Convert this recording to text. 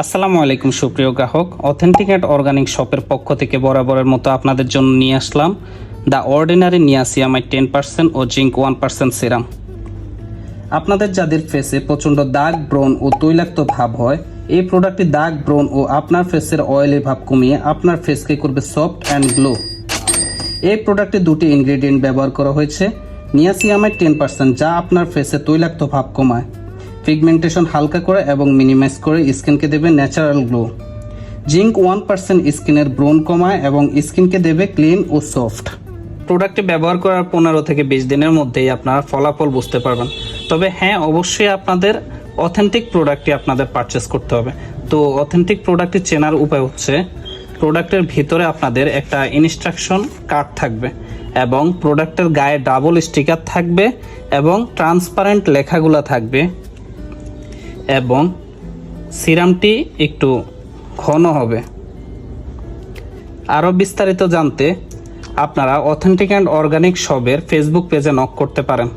আসসালামু আলাইকুম, সুপ্রিয় গ্রাহক। অথেন্টিক অ্যান্ড অর্গানিক শপের পক্ষ থেকে বরাবরের মতো আপনাদের জন্য নিয়ে আসলাম the ordinary niacinamide ten percent O zinc one percent serum আপনাদের যাদের ফেসে প্রচণ্ড দাগ, ব্রণ ও তৈলাক্ত ভাব হয়, এই প্রোডাক্টটি দাগ, ব্রণ ও আপনার ফেসের অয়েলি ভাব কমিয়ে আপনার ফেসকে করবে সফট অ্যান্ড গ্লো এই প্রোডাক্টে দুটি ইনগ্রেডিয়েন্ট ব্যবহার করা হয়েছে। নিয়াসিয়ামাইড টেন পার্সেন্ট যা আপনার ফেসে তৈলাক্ত ভাব কমায়। পিগমেন্টেশন হালকা করে এবং মিনিমাইজ করে স্কিনকে দেবে natural glow zinc one percent স্কিনের ব্রণ কমায় এবং স্কিনকে দেবে ক্লিন ও সফট প্রোডাক্টটি ব্যবহার করার পনেরো থেকে বিশ দিনের মধ্যেই আপনারা ফলাফল বুঝতে পারবেন। তবে হ্যাঁ অবশ্যই আপনাদের অথেন্টিক প্রোডাক্টটি আপনাদের পারচেস করতে হবে। তো অথেন্টিক প্রোডাক্টটি চেনার উপায় হচ্ছে প্রোডাক্টের ভিতরে আপনাদের একটা ইনস্ট্রাকশন কার্ড থাকবে এবং প্রোডাক্টের গায়ে ডাবল স্টিকার থাকবে এবং ট্রান্সপারেন্ট লেখাগুলো থাকবে। এবং সিরামটি একটু ঘন হবে। আরও বিস্তারিত জানতে আপনারা অথেন্টিক অ্যান্ড অর্গানিক শবের ফেসবুক পেজে নক করতে পারেন।